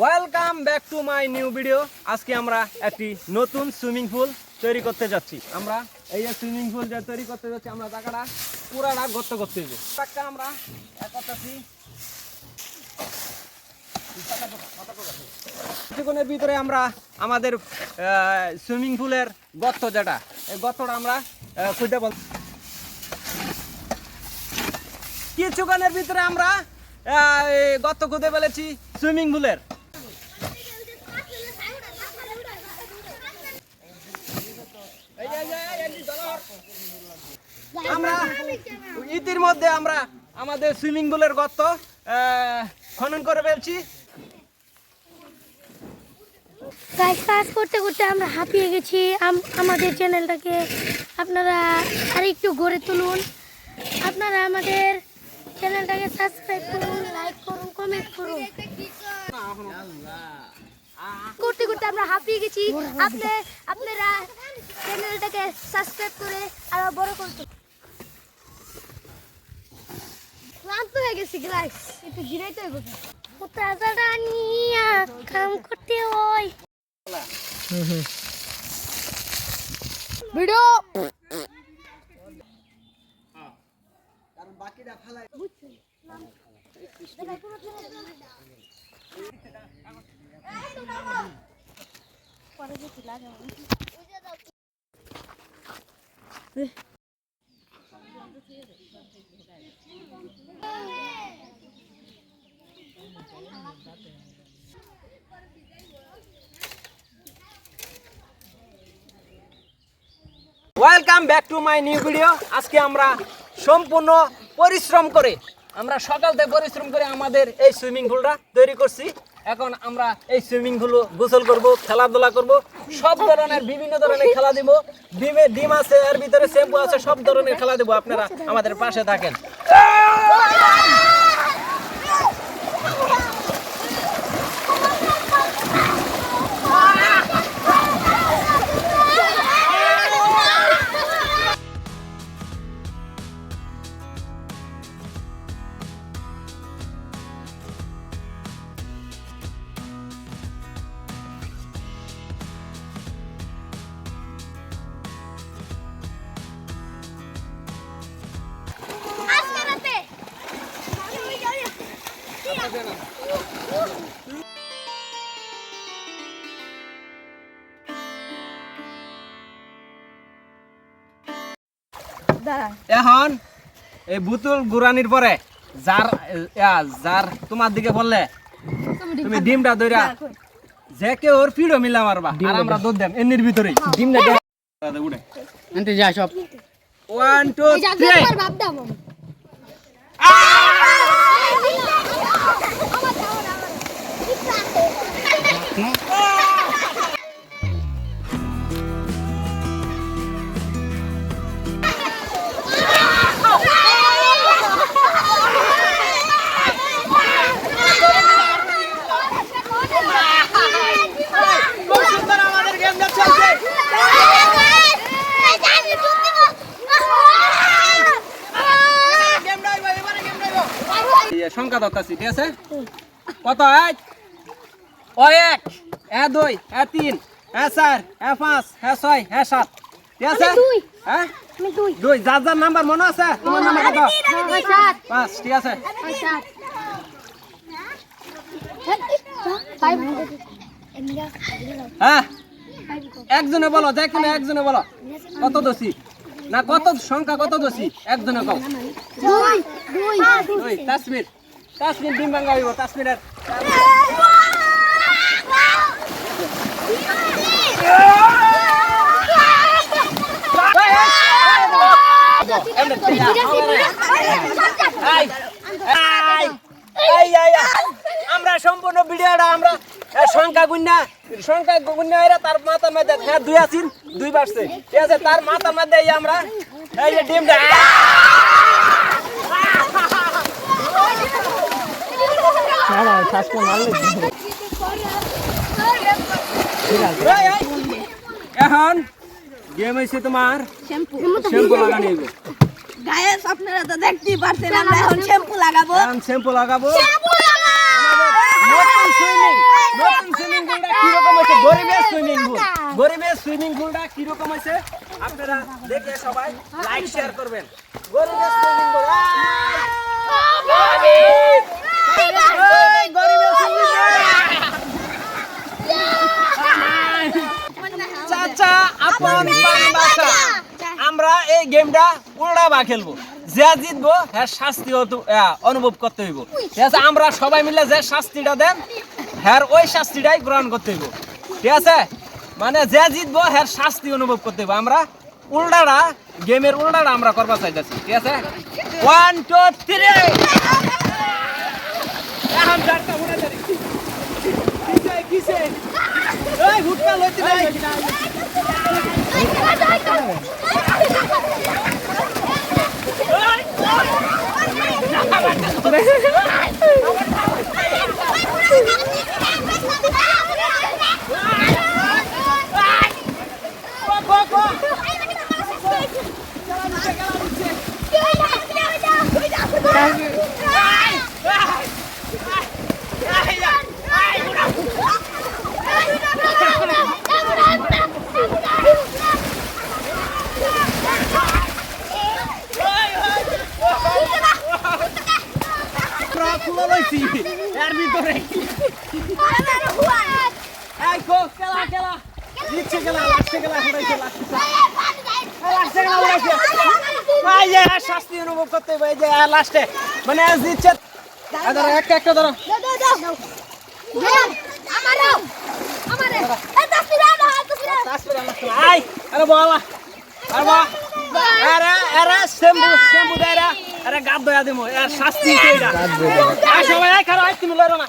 Welcome back to my new video আজকে আমরা একটি নতুন সুইমিং পুল তৈরি করতে যাচ্ছি। আমরা এই যে সুইমিং পুল যে তৈরি করতে যাচ্ছি, আমরা টাকাটা পুরাটা গর্ত করতে হবে টাকা আমরা কিছুক্ষণের ভিতরে আমরা আমাদের সুইমিং পুলের গর্ত যেটা, এই গর্তটা আমরা খুঁজে বল কিছুক্ষণের ভিতরে আমরা গর্ত খুঁজে ফেলেছি সুইমিং পুলের আমরা ইতির মধ্যে আমরা আমাদের সুইমিং পুলের গর্ত খনন করে ফেলছি। গাইস কাজ করতে করতে আমরা হাঁপিয়ে গেছি। আমাদের চ্যানেলটাকে আপনারা আরেকটু গড়ে তুলুন। আপনারা আমাদের চ্যানেলটাকে সাবস্ক্রাইব করুন লাইক করুন কমেন্ট করুন। করতে করতে আমরা হাঁপিয়ে গেছি। আপনি আপনারা চ্যানেলটাকে সাবস্ক্রাইব করে আরও বড় করতে ক্লান্ত হয়ে গেছি গাইস একটু জিরাইতে হবে কোথাটা নিয়ে কাম করতে হয়। Video! Welcome back to my new video আজকে আমরা সম্পূর্ণ পরিশ্রম করে, আমরা সকাল থেকে পরিশ্রম করে আমাদের এই সুইমিং পুলটা তৈরি করছি। এখন আমরা এই সুইমিং পুল গোসল করব, খেলাধুলা করব, সব ধরনের, বিভিন্ন ধরনের খেলা দিব। ডিমে ডিম আছে, এর ভিতরে শ্যাম্পু আছে, সব ধরনের খেলা দেবো। আপনারা আমাদের পাশে থাকেন। আজকে এখন এই বুতুল গুরানির পরে যার যার তোমার দিকে বললে তুমি ডিমটা ধইরা যে কে ওর পিড়ো মিলা মারবা আর আমরা দুধ দেন এনির ভিতরেই ডিমটা উড়ে আনতে যা সব। ওয়ান টু থ্রি আমার সংখ্যা দত্তাছি ঠিক আছে? কত? এক। ও এক এ দুই এ তিন এ চার এ পাঁচ এ ছয় এ সাত ঠিক আছে? দুই। হ্যাঁ? দুই। যার যার নাম্বার মনে আছে? তোমার নাম্বার কত পাঁচ ঠিক আছে? হ্যাঁ? একজনে বলো যে কোনো একজনে বলো। কত দোষী? না কত সংখ্যা কত দোষী? একজনে কও দুই। দুই। দুই তাসমির তাসমির ডিম এই, আমরা সম্পূর্ণ ভিডিওটা আমরা সংখ্যা গুন্যা সংখ্যা গুন্যা এরা তার মাথার মধ্যে হ্যাঁ দুই আছেন দুই বাড়ছে। ঠিক আছে তার মাথার মধ্যে এই আমরা না এখন গেম হয়েছে তোমার শ্যাম্পু। শ্যাম্পু লাগানো হইব। গায়েস আপনারা তো দেখতেই পারছেন আমরা এখন শ্যাম্পু লাগাবো। এখন শ্যাম্পু লাগাবো। শ্যাম্পু সুইমিং নতুন সুইমিং পুলটা কি রকম গরিবের সুইমিং পুল গরিবের সুইমিং পুলটা কি রকম আপনারা দেখে সবাই লাইক শেয়ার করবেন। চাচা আপন বাসা আমরা এই গেমটা উল্টা বা খেলব। যে জিতবো হ্যাঁ শাস্তি অনুভব করতে হইব। ঠিক আছে আমরা সবাই মিলে যে শাস্তিটা দেন হ্যাঁ ওই শাস্তিটাই গ্রহণ করতে হইব। ঠিক আছে? মানে যে জিতবো হ্যাঁ শাস্তি অনুভব করতে হইব। আমরা উল্টাটা গেমের উল্টাটা আমরা করবা চাইতেছি। ঠিক আছে? ওয়ান টু থ্রি উড়ে ধরি কিসে কিসে এই লইতে নাই আমরা খুলে লইছি এর ভিতরে এই গো খেলা খেলা জিতছে খেলা লাস্টে খেলা হরাইছে লাস্টে লাস্টে খেলা হরাইছে এই যে আর করতে হবে যে লাস্টে মানে আজ এই ধরো একটা একটা ধরো। আরে আরে বলা আরে আরে শ্যাম্পু শ্যাম্পু দেয় আরে গাদ দয়া দিমু এর শাস্তি আই সবাই আই খারো আই তুমি লড়ো না।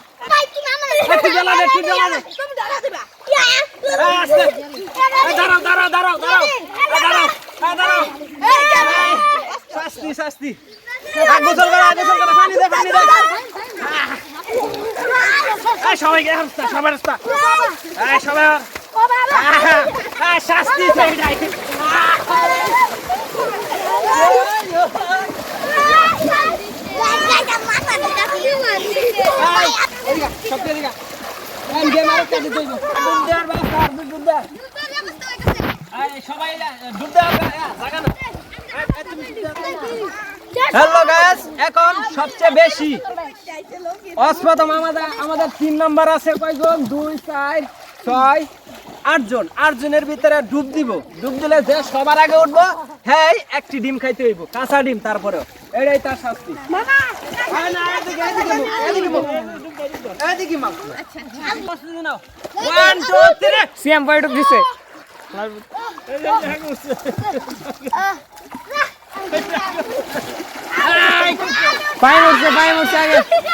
একটু জ্বালা দে একটু জ্বালা দে দাঁড়াও দাঁড়াও দাঁড়াও দাঁড়াও। দাঁড়াও। দাঁড়াও। শাস্তি শাস্তি। গোসল করো গোসল করো, পানি দে পানি দে। এই সবাইকে রাস্তা সবাই রাস্তা সবাই শাস্তি চাই নাই। সব দিয়ে দিগা এই গেম আর কাটে দইব দুধ দেওয়ার ব্যবস্থা আর দুধ দে এই সবাই দুধ দেওয়ার জায়গা না হ্যালো গাইস এখন সবচেয়ে বেশি অস্প্রথম আমাদের আমাদের তিন নাম্বার আছে কয়জন দুই চার ছয় আটজন আটজনের ভিতরে ডুব দিব ডুব দিলে যে সবার আগে উঠবো হ্যাঁ একটি ডিম খাইতে হইব কাঁচা ডিম তারপরেও এটাই তার শাস্তি সিএম পয়েন্ট দিছে પાણી ઉઠશે પાણી ઉઠશે આગળ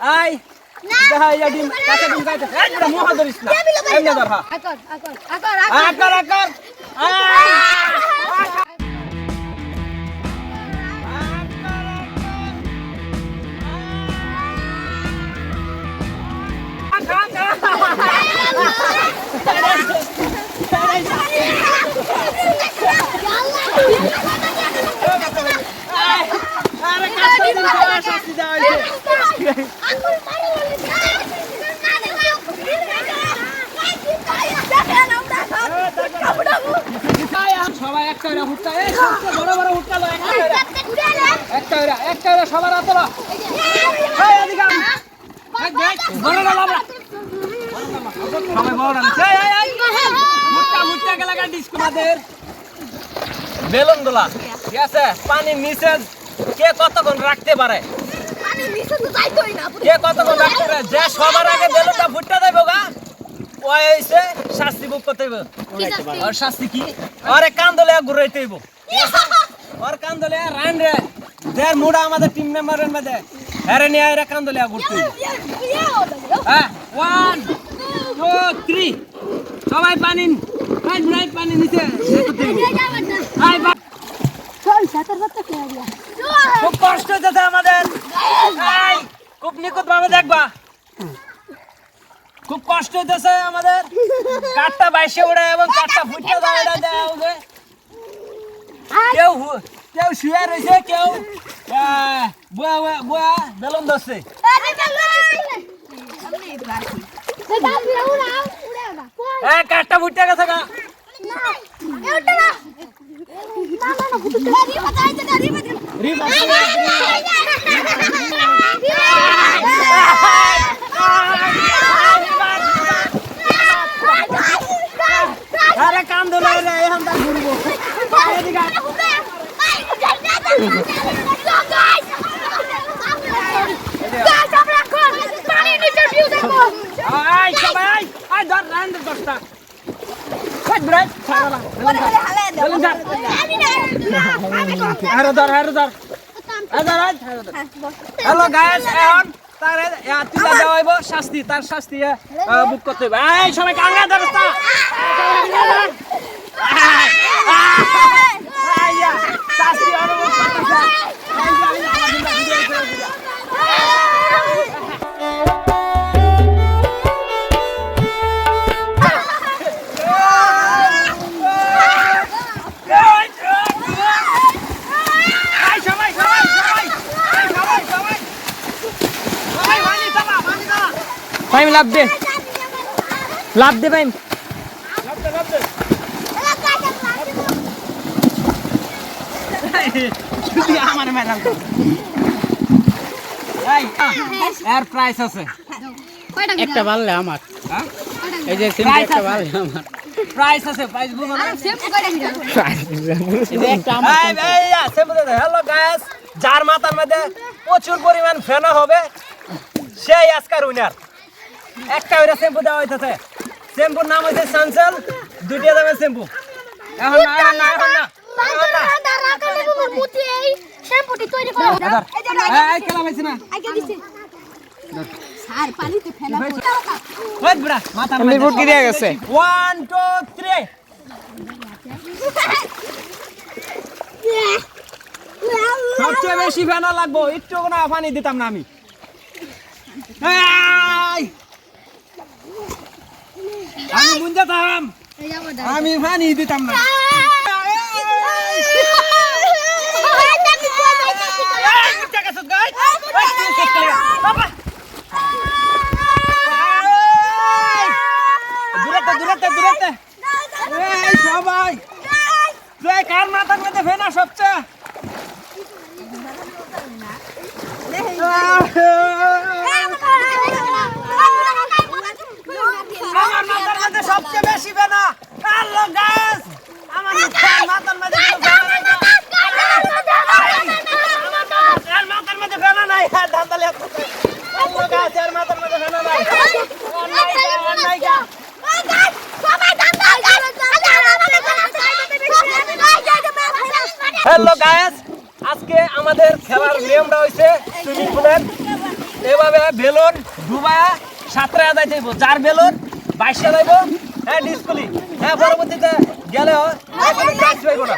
Ai! ডিম সবাই একটা করে হুট্টা? এই, সবচেয়ে বড় বড় একটা সবার হাতে লো এই, এদিকে আন। এই লাবড়া সবাই আছে? পানির নিচে কে কতক্ষণ রাখতে পারে? কে কতক্ষণ রাখতে পারে? যে সবার আগে বেলুনটা ফুটতে দেবো গা ওই হইছে শাস্তি ভোগ করতে হইব আর শাস্তি? কি? আরে কান্দলে ঘুরাইতে হইব আর কান্দলে রান রে দেড় মুড়া আমাদের টিম মেম্বারের মধ্যে হ্যাঁ নিয়ে আইরা কান্দলে ঘুরতে। হইব হ্যাঁ ওয়ান টু থ্রি সবাই পানি পানি নিচে বা খুব কষ্ট হচ্ছে আমাদের। খুব নিখুঁত ভাবে দেখবা কষ্ট হইতেছে আমাদের। কাঠটা বাইশে উড়ে এবং কাঠটা ফুটে দেয় এটা দেওয়া হবে কেউ কেউ শুয়ে রয়েছে কেউ বুয়া বুয়া- বেলুন ধরছে। কাঠটা ফুটে গেছে গা। আরে কাম ধরে রে এখন তা ঘুরবো। আই সবাই আই ধর, রান দে দশটা। কই ব্রেক ছাড়লা বেলুন ধর আরে ধর আরে ধর আরে ধর আরে ধর হ্যালো গাইস এখন তারে তুলা দেওয়া হইব শাস্তি তার শাস্তি বুক করতে হবে এই সবাই কাঙ্গা শাস্তি অনুভব ফাইম লাভ দে। লাভ দে আমার এর প্রাইস আছে। একটা ভালো আমার। হ্যাঁ? এই যে সিম একটা আছে। আমার। প্রাইস আছে প্রাইস বুঝো না। এটা একটা আমার এই এই আছে হ্যালো গাইস যার মাথার মধ্যে প্রচুর পরিমাণ ফেনা হবে সেই আজকার উইনার একটা ওইটা শ্যাম্পু দেওয়া হইতেছে। শ্যাম্পুর নাম হইছে সানসেল দুইটা দামের শ্যাম্পু। এখন না এখন না এখন ওয়ান টু থ্রি সবচেয়ে বেশি ফেনা লাগবো একটু কোনো পানি দিতাম না আমি! আমি বুঝতাম আমি পানি দিতাম না। সবাই। কার মাথার মধ্যে ফেনা সবচেয়ে আমার মাথার মধ্যে সবচেয়ে বেশি ফেনা হ্যালো গাইস আমার মাথার নাই হ্যাঁ গায়েস আজকে আমাদের খেলার নিয়মটা হইছে সুইমিং পুলের। এভাবে বেলুন ডুবায়া সাঁতরা যাইতে যার বেলুন বাইশে যাইব। হ্যাঁ ডিসকুলি হ্যাঁ পরবর্তীতে গেলে পাইব না।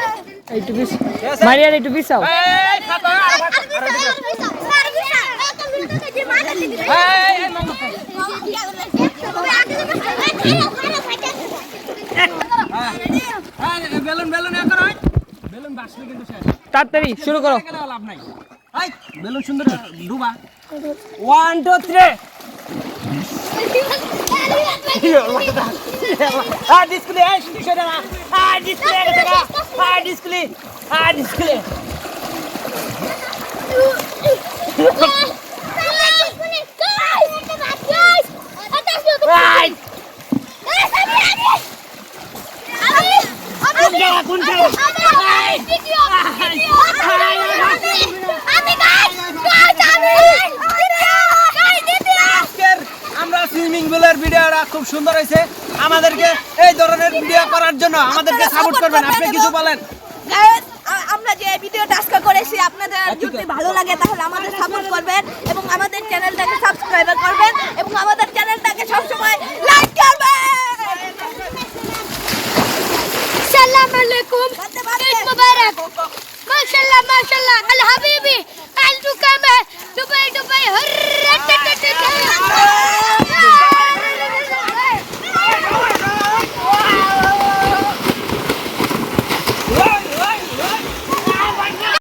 একটু মারিয়ার একটু মামা, এই, বেলুন বেলুন এই। বেলুন বাসবে কিন্তু শেষ। তাড়াতাড়ি শুরু করো। লাভ নাই। এই, বেলুন সুন্দর ডুবা ওয়ান টু থ্রি ఆ డిస్ప్లే చూసారా ఆ డిస్ప్లే ఆ డిస్ప్లే ఆ display Abi guys, guys, abi. Swimming পুলের ভিডিওটা খুব সুন্দর হয়েছে। আমাদেরকে এই ধরনের ভিডিও করার জন্য আমাদেরকে সাপোর্ট করবেন। আপনি কিছু বলেন? আমরা যে ভিডিওটা আজকে করেছি আপনাদের যদি ভালো লাগে তাহলে আমাদের সাপোর্ট করবেন এবং আমাদের চ্যানেলটাকে সাবস্ক্রাইব করবেন এবং আমাদের চ্যানেলটাকে সবসময় লাইক করবেন। সালাম আলাইকুম।